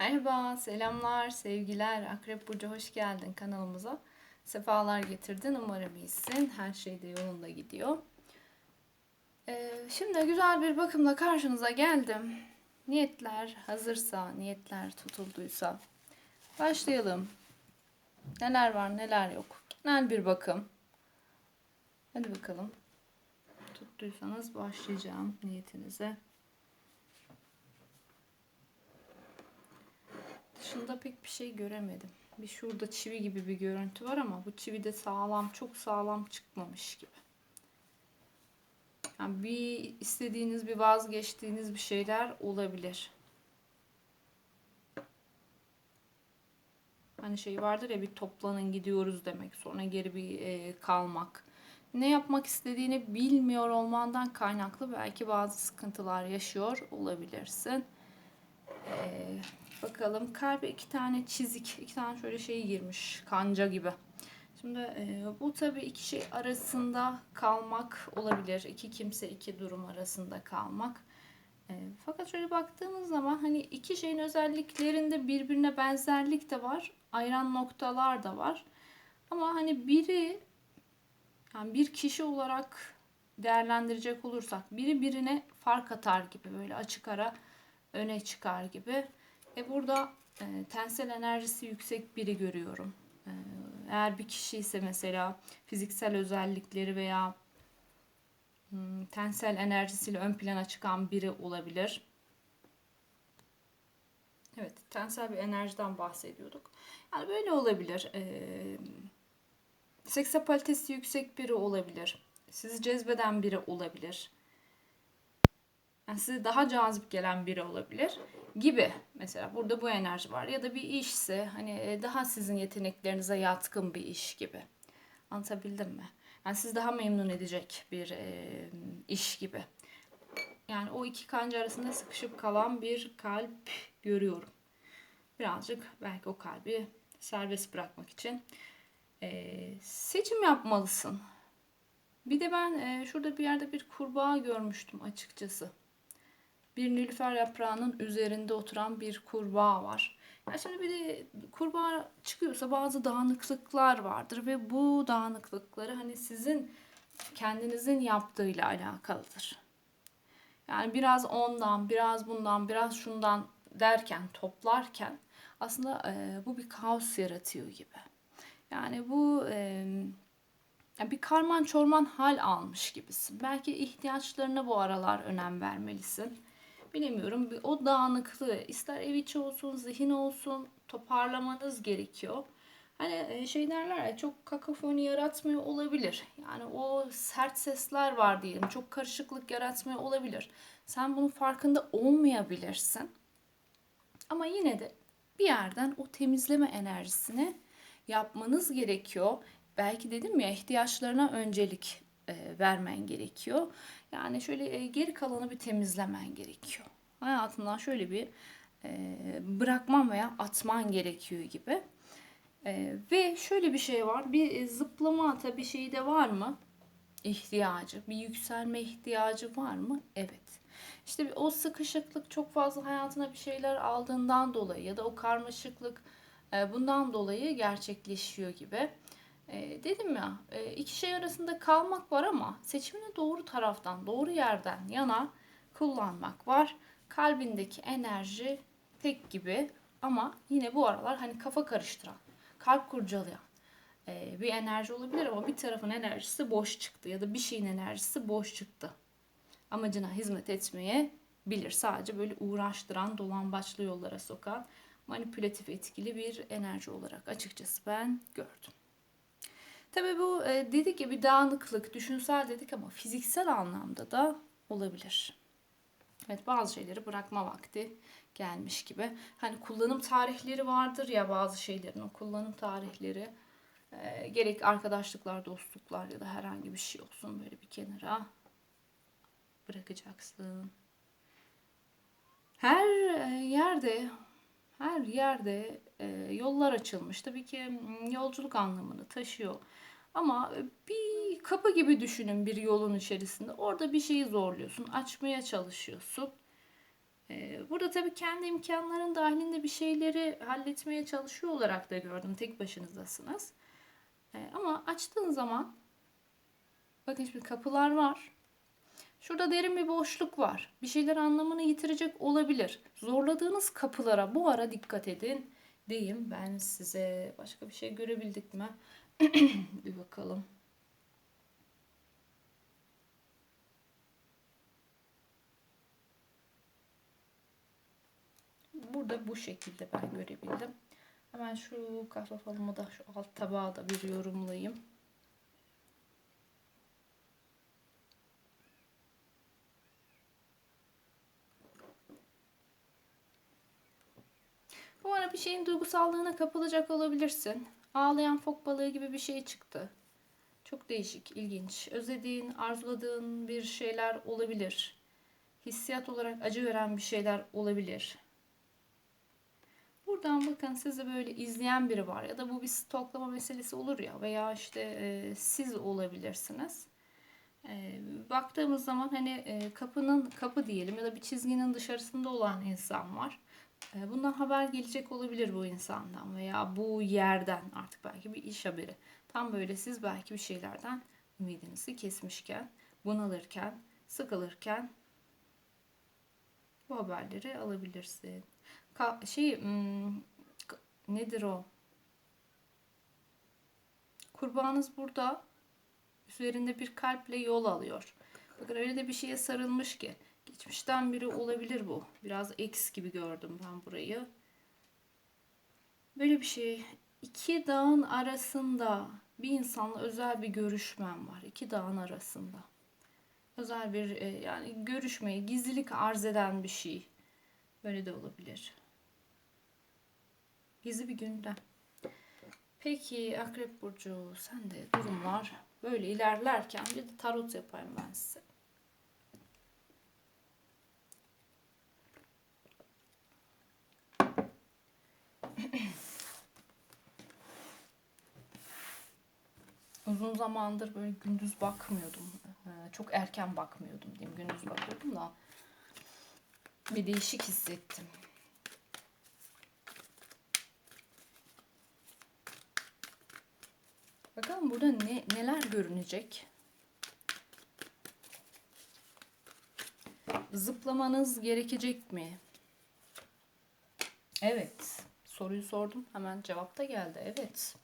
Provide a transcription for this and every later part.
Merhaba, selamlar, sevgiler. Akrep Burcu hoş geldin kanalımıza. Sefalar getirdin. Umarım iyisin. Her şey de yolunda gidiyor. Ee, şimdi güzel bir bakımla karşınıza geldim. Niyetler hazırsa, niyetler tutulduysa başlayalım. Neler var, neler yok. Genel bir bakım. Hadi bakalım. Tuttuysanız başlayacağım niyetinize. Dışında pek bir şey göremedim. Bir şurada çivi gibi bir görüntü var ama bu çivi de sağlam, çok sağlam çıkmamış gibi. Yani bir istediğiniz, bir vazgeçtiğiniz bir şeyler olabilir. Hani şey vardır ya bir toplanın gidiyoruz demek sonra geri bir e, kalmak. Ne yapmak istediğini bilmiyor olmandan kaynaklı belki bazı sıkıntılar yaşıyor olabilirsin. Ee, bakalım kalbe iki tane çizik, iki tane şöyle şey girmiş kanca gibi. Şimdi e, bu tabii iki şey arasında kalmak olabilir. İki kimse iki durum arasında kalmak. E, fakat şöyle baktığımız zaman hani iki şeyin özelliklerinde birbirine benzerlik de var. Ayıran noktalar da var. Ama hani biri yani bir kişi olarak değerlendirecek olursak biri birine fark atar gibi böyle açık ara öne çıkar gibi. E burada e, tensel enerjisi yüksek biri görüyorum. E, eğer bir kişi ise mesela fiziksel özellikleri veya hmm, tensel enerjisiyle ön plana çıkan biri olabilir. Evet, tensel bir enerjiden bahsediyorduk. Yani böyle olabilir. E, seksapalitesi yüksek biri olabilir. Sizi cezbeden biri olabilir yani size daha cazip gelen biri olabilir gibi. Mesela burada bu enerji var. Ya da bir işse hani e, daha sizin yeteneklerinize yatkın bir iş gibi. Anlatabildim mi? Yani sizi daha memnun edecek bir e, iş gibi. Yani o iki kanca arasında sıkışıp kalan bir kalp görüyorum. Birazcık belki o kalbi serbest bırakmak için e, seçim yapmalısın. Bir de ben e, şurada bir yerde bir kurbağa görmüştüm açıkçası bir nilüfer yaprağının üzerinde oturan bir kurbağa var. Yani şimdi bir de kurbağa çıkıyorsa bazı dağınıklıklar vardır ve bu dağınıklıkları hani sizin kendinizin yaptığıyla alakalıdır. Yani biraz ondan, biraz bundan, biraz şundan derken, toplarken aslında e, bu bir kaos yaratıyor gibi. Yani bu e, yani bir karman çorman hal almış gibisin. Belki ihtiyaçlarına bu aralar önem vermelisin bilemiyorum o dağınıklığı ister ev içi olsun zihin olsun toparlamanız gerekiyor. Hani e, şey derler ya çok kakafoni yaratmıyor olabilir. Yani o sert sesler var diyelim. Çok karışıklık yaratmıyor olabilir. Sen bunun farkında olmayabilirsin. Ama yine de bir yerden o temizleme enerjisini yapmanız gerekiyor. Belki dedim ya ihtiyaçlarına öncelik e, vermen gerekiyor. Yani şöyle e, geri kalanı bir temizlemen gerekiyor. Hayatından şöyle bir e, bırakman veya atman gerekiyor gibi. E, ve şöyle bir şey var. Bir zıplama tabii şeyi de var mı? İhtiyacı. Bir yükselme ihtiyacı var mı? Evet. İşte o sıkışıklık çok fazla hayatına bir şeyler aldığından dolayı ya da o karmaşıklık bundan dolayı gerçekleşiyor gibi. E, dedim ya e, iki şey arasında kalmak var ama seçimini doğru taraftan, doğru yerden yana kullanmak var. Kalbindeki enerji tek gibi ama yine bu aralar hani kafa karıştıran, kalp kurcalayan e, bir enerji olabilir ama bir tarafın enerjisi boş çıktı ya da bir şeyin enerjisi boş çıktı. Amacına hizmet etmeye bilir. Sadece böyle uğraştıran, dolambaçlı yollara sokan, manipülatif etkili bir enerji olarak açıkçası ben gördüm. Tabii bu e, dedik bir dağınıklık, düşünsel dedik ama fiziksel anlamda da olabilir. Evet bazı şeyleri bırakma vakti gelmiş gibi. Hani kullanım tarihleri vardır ya bazı şeylerin o kullanım tarihleri. E, gerek arkadaşlıklar, dostluklar ya da herhangi bir şey olsun böyle bir kenara bırakacaksın. Her e, yerde her yerde e, yollar açılmış. Tabii ki yolculuk anlamını taşıyor. Ama bir kapı gibi düşünün bir yolun içerisinde. Orada bir şeyi zorluyorsun, açmaya çalışıyorsun. Ee, Burada tabii kendi imkanların dahilinde bir şeyleri halletmeye çalışıyor olarak da gördüm. Tek başınızdasınız. Ee, Ama açtığın zaman bakın şimdi kapılar var. Şurada derin bir boşluk var. Bir şeyler anlamını yitirecek olabilir. Zorladığınız kapılara bu ara dikkat edin diyeyim ben size. Başka bir şey görebildik mi? bir bakalım. Burada bu şekilde ben görebildim. Hemen şu kahve falımı da şu alt tabağa da bir yorumlayayım. Bu ara bir şeyin duygusallığına kapılacak olabilirsin. Ağlayan fok balığı gibi bir şey çıktı. Çok değişik, ilginç. Özlediğin, arzuladığın bir şeyler olabilir. Hissiyat olarak acı veren bir şeyler olabilir. Buradan bakın sizi böyle izleyen biri var ya da bu bir stoklama meselesi olur ya veya işte e, siz olabilirsiniz. E, baktığımız zaman hani e, kapının kapı diyelim ya da bir çizginin dışarısında olan insan var. E, bundan haber gelecek olabilir bu insandan veya bu yerden artık belki bir iş haberi. Tam böyle siz belki bir şeylerden ümidinizi kesmişken, bunalırken, sıkılırken bu haberleri alabilirsin. Ka- şey hmm, nedir o? Kurbanınız burada üzerinde bir kalple yol alıyor. Bakın öyle de bir şeye sarılmış ki. Geçmişten biri olabilir bu. Biraz X gibi gördüm ben burayı. Böyle bir şey. İki dağın arasında bir insanla özel bir görüşmem var. İki dağın arasında. Özel bir e, yani görüşmeyi, gizlilik arz eden bir şey. Böyle de olabilir. Gizli bir gündem. Peki Akrep Burcu sen de durumlar böyle ilerlerken bir de tarot yapayım ben size. Uzun zamandır böyle gündüz bakmıyordum. Ee, Çok erken bakmıyordum diyeyim. Gündüz bakıyordum da bir değişik hissettim. Bakalım burada ne neler görünecek? Zıplamanız gerekecek mi? Evet. Soruyu sordum. Hemen cevap da geldi. Evet.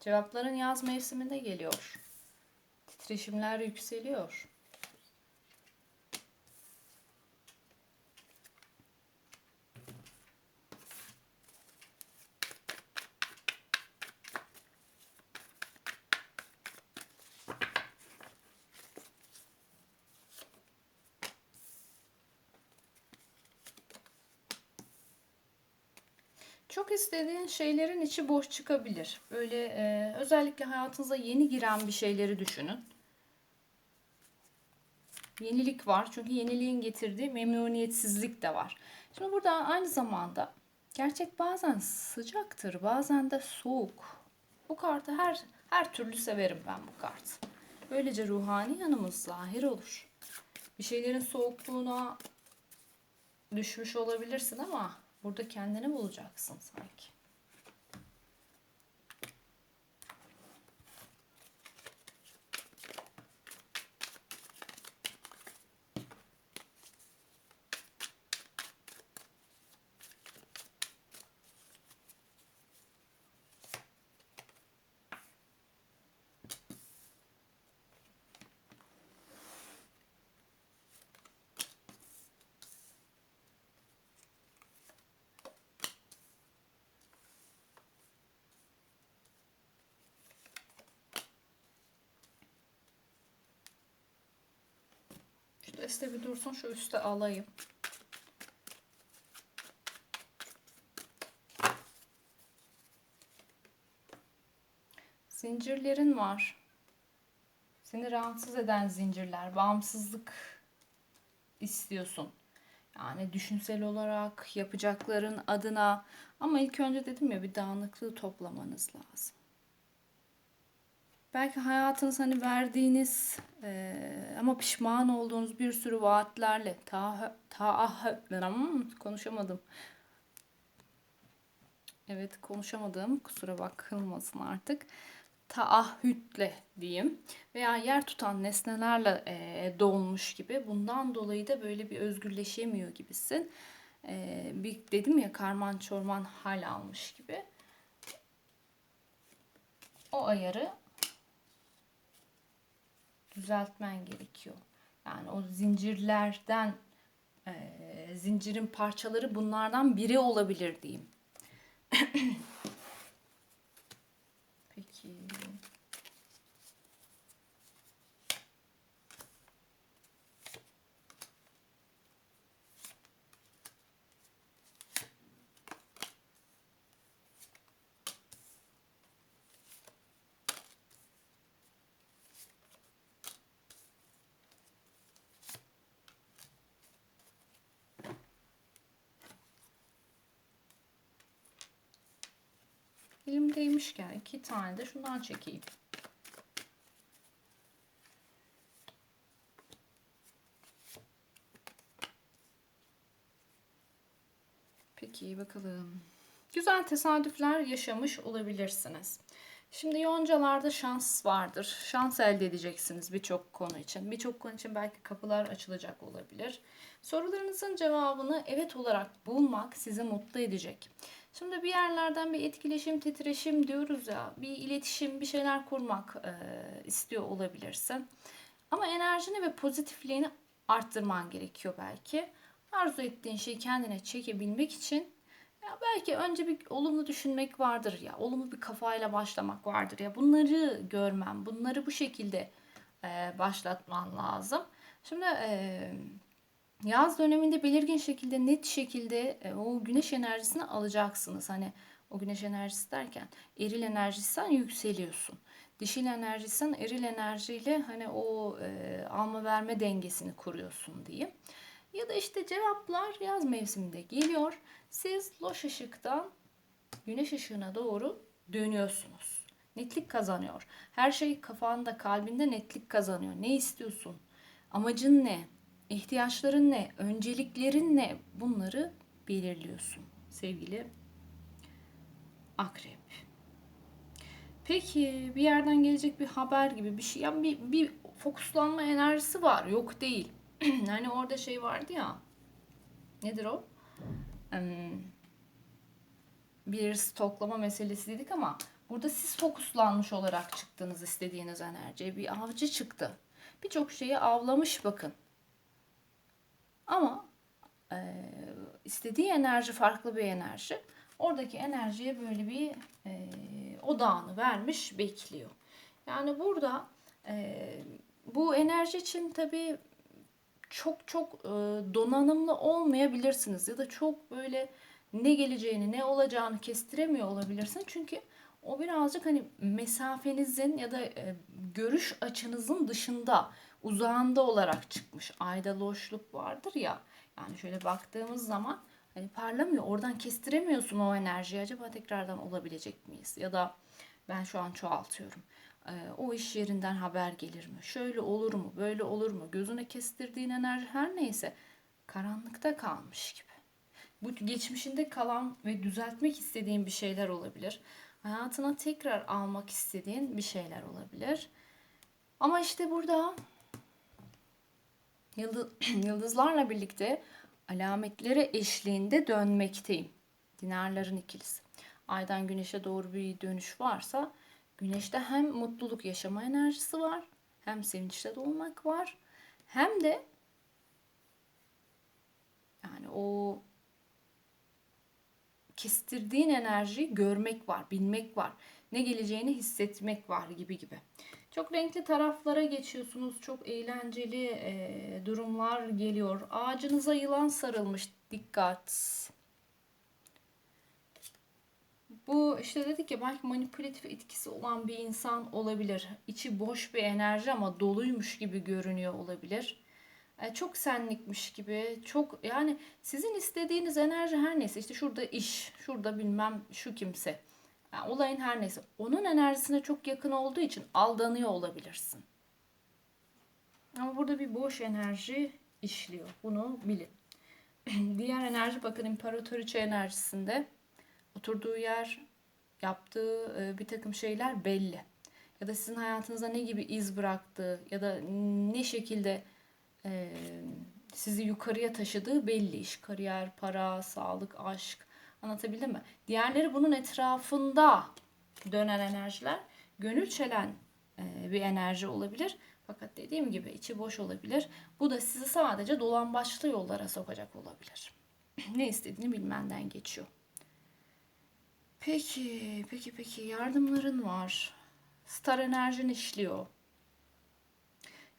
Cevapların yaz mevsiminde geliyor. Titreşimler yükseliyor. Çok istediğin şeylerin içi boş çıkabilir. Böyle e, özellikle hayatınıza yeni giren bir şeyleri düşünün. Yenilik var çünkü yeniliğin getirdiği memnuniyetsizlik de var. Şimdi burada aynı zamanda gerçek bazen sıcaktır, bazen de soğuk. Bu kartı her her türlü severim ben bu kartı. Böylece ruhani yanımız zahir olur. Bir şeylerin soğukluğuna düşmüş olabilirsin ama burada kendini bulacaksın sanki. Deste bir dursun şu üste alayım. Zincirlerin var. Seni rahatsız eden zincirler, bağımsızlık istiyorsun. Yani düşünsel olarak yapacakların adına ama ilk önce dedim ya bir dağınıklığı toplamanız lazım. Belki hayatınız hani verdiğiniz eee, ama pişman olduğunuz bir sürü vaatlerle ta ta konuşamadım. Evet konuşamadım. Kusura bakılmasın artık. Taahhütle diyeyim. Veya yer tutan nesnelerle eee, dolmuş gibi. Bundan dolayı da böyle bir özgürleşemiyor gibisin. Eee, bir dedim ya karman çorman hal almış gibi. O ayarı düzeltmen gerekiyor. Yani o zincirlerden eee, zincirin parçaları bunlardan biri olabilir diyeyim. Peki. Elimdeymişken iki tane de şundan çekeyim. Peki bakalım. Güzel tesadüfler yaşamış olabilirsiniz. Şimdi yoncalarda şans vardır. Şans elde edeceksiniz birçok konu için. Birçok konu için belki kapılar açılacak olabilir. Sorularınızın cevabını evet olarak bulmak sizi mutlu edecek. Şimdi bir yerlerden bir etkileşim, titreşim diyoruz ya, bir iletişim, bir şeyler kurmak e, istiyor olabilirsin. Ama enerjini ve pozitifliğini arttırman gerekiyor belki. Arzu ettiğin şeyi kendine çekebilmek için ya belki önce bir olumlu düşünmek vardır ya, olumlu bir kafayla başlamak vardır ya. Bunları görmem, bunları bu şekilde e, başlatman lazım. Şimdi e, yaz döneminde belirgin şekilde, net şekilde e, o güneş enerjisini alacaksınız. Hani o güneş enerjisi derken eril enerjisen yükseliyorsun. Dişil enerjisen eril enerjiyle hani o e, alma verme dengesini kuruyorsun diyeyim. Ya da işte cevaplar yaz mevsiminde geliyor. Siz loş ışıktan güneş ışığına doğru dönüyorsunuz. Netlik kazanıyor. Her şey kafanda, kalbinde netlik kazanıyor. Ne istiyorsun? Amacın ne? İhtiyaçların ne? Önceliklerin ne? Bunları belirliyorsun sevgili akrep. Peki bir yerden gelecek bir haber gibi bir şey. Yani bir, bir fokuslanma enerjisi var. Yok değil. hani orada şey vardı ya. Nedir o? Bir stoklama meselesi dedik ama burada siz fokuslanmış olarak çıktınız istediğiniz enerjiye. Bir avcı çıktı. Birçok şeyi avlamış bakın. Ama e, istediği enerji farklı bir enerji. Oradaki enerjiye böyle bir e, odağını vermiş bekliyor. Yani burada e, bu enerji için tabii çok çok e, donanımlı olmayabilirsiniz ya da çok böyle ne geleceğini ne olacağını kestiremiyor olabilirsin çünkü o birazcık hani mesafenizin ya da e, görüş açınızın dışında uzağında olarak çıkmış. Ayda loşluk vardır ya. Yani şöyle baktığımız zaman hani parlamıyor. Oradan kestiremiyorsun o enerjiyi. Acaba tekrardan olabilecek miyiz? Ya da ben şu an çoğaltıyorum. Ee, o iş yerinden haber gelir mi? Şöyle olur mu? Böyle olur mu? Gözüne kestirdiğin enerji her neyse karanlıkta kalmış gibi. Bu geçmişinde kalan ve düzeltmek istediğin bir şeyler olabilir. Hayatına tekrar almak istediğin bir şeyler olabilir. Ama işte burada yıldızlarla birlikte alametleri eşliğinde dönmekteyim. Dinarların ikilisi. Aydan güneşe doğru bir dönüş varsa güneşte hem mutluluk yaşama enerjisi var, hem sevinçte dolmak var, hem de yani o kestirdiğin enerjiyi görmek var, bilmek var. Ne geleceğini hissetmek var gibi gibi. Çok renkli taraflara geçiyorsunuz. Çok eğlenceli e, durumlar geliyor. Ağacınıza yılan sarılmış. Dikkat. Bu işte dedik ya belki manipülatif etkisi olan bir insan olabilir. İçi boş bir enerji ama doluymuş gibi görünüyor olabilir. E, çok senlikmiş gibi. Çok yani sizin istediğiniz enerji her neyse işte şurada iş, şurada bilmem şu kimse. Yani olayın her neyse. Onun enerjisine çok yakın olduğu için aldanıyor olabilirsin. Ama burada bir boş enerji işliyor. Bunu bilin. Diğer enerji bakın imparatoriçe enerjisinde oturduğu yer, yaptığı e, bir takım şeyler belli. Ya da sizin hayatınıza ne gibi iz bıraktığı ya da ne şekilde e, sizi yukarıya taşıdığı belli. İş, kariyer, para, sağlık, aşk. Anlatabildim mi? Diğerleri bunun etrafında dönen enerjiler. Gönül çelen e, bir enerji olabilir. Fakat dediğim gibi içi boş olabilir. Bu da sizi sadece dolambaçlı yollara sokacak olabilir. ne istediğini bilmenden geçiyor. Peki, peki, peki yardımların var. Star enerjin işliyor.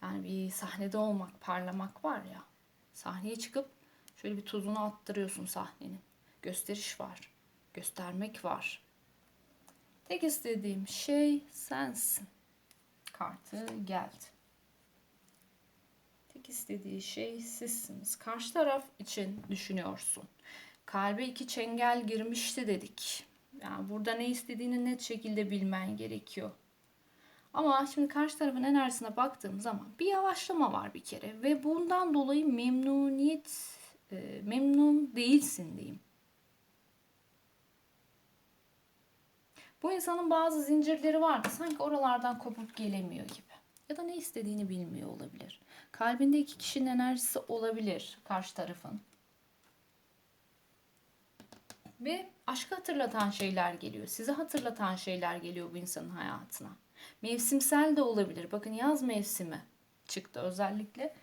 Yani bir sahnede olmak, parlamak var ya. Sahneye çıkıp şöyle bir tuzunu attırıyorsun sahnenin. Gösteriş var. Göstermek var. Tek istediğim şey sensin. Kartı geldi. Tek istediği şey sizsiniz. Karşı taraf için düşünüyorsun. Kalbe iki çengel girmişti dedik. Yani burada ne istediğini net şekilde bilmen gerekiyor. Ama şimdi karşı tarafın enerjisine baktığım zaman bir yavaşlama var bir kere ve bundan dolayı memnuniyet e, memnun değilsin diyeyim. Bu insanın bazı zincirleri vardı. Sanki oralardan kopup gelemiyor gibi. Ya da ne istediğini bilmiyor olabilir. Kalbinde iki kişinin enerjisi olabilir karşı tarafın. Ve aşkı hatırlatan şeyler geliyor. Sizi hatırlatan şeyler geliyor bu insanın hayatına. Mevsimsel de olabilir. Bakın yaz mevsimi çıktı özellikle.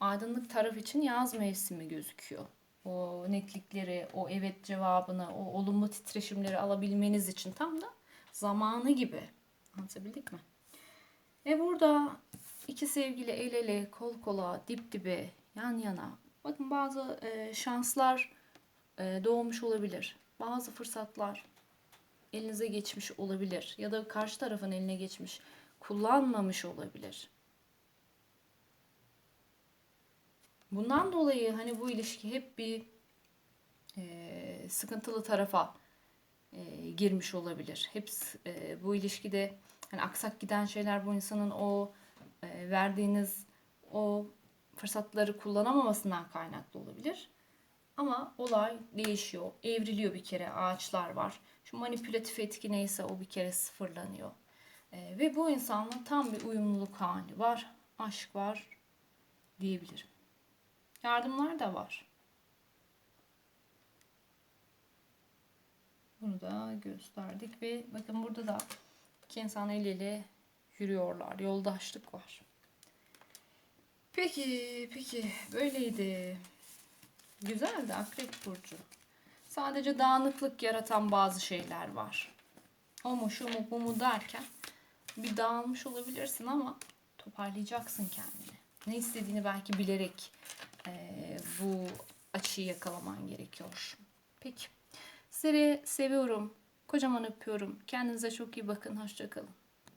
Aydınlık taraf için yaz mevsimi gözüküyor. O netlikleri, o evet cevabını, o olumlu titreşimleri alabilmeniz için tam da zamanı gibi. Anlatabildik mi? Ve burada iki sevgili el ele, kol kola, dip dibe, yan yana. Bakın bazı e, şanslar e, doğmuş olabilir. Bazı fırsatlar elinize geçmiş olabilir ya da karşı tarafın eline geçmiş, kullanmamış olabilir. Bundan dolayı hani bu ilişki hep bir e, sıkıntılı tarafa e, girmiş olabilir. Hep e, bu ilişkide hani aksak giden şeyler bu insanın o e, verdiğiniz o fırsatları kullanamamasından kaynaklı olabilir. Ama olay değişiyor, evriliyor bir kere. Ağaçlar var. Şu manipülatif etki neyse o bir kere sıfırlanıyor. E, ve bu insanla tam bir uyumluluk hali var. Aşk var diyebilirim. Yardımlar da var. Bunu da gösterdik ve bakın burada da iki insan el ele yürüyorlar. Yoldaşlık var. Peki, peki böyleydi. Güzeldi Akrep Burcu. Sadece dağınıklık yaratan bazı şeyler var. O mu şu mu bu mu derken bir dağılmış olabilirsin ama toparlayacaksın kendini. Ne istediğini belki bilerek e, bu açıyı yakalaman gerekiyor. Peki. Sizleri seviyorum. Kocaman öpüyorum. Kendinize çok iyi bakın. Hoşçakalın.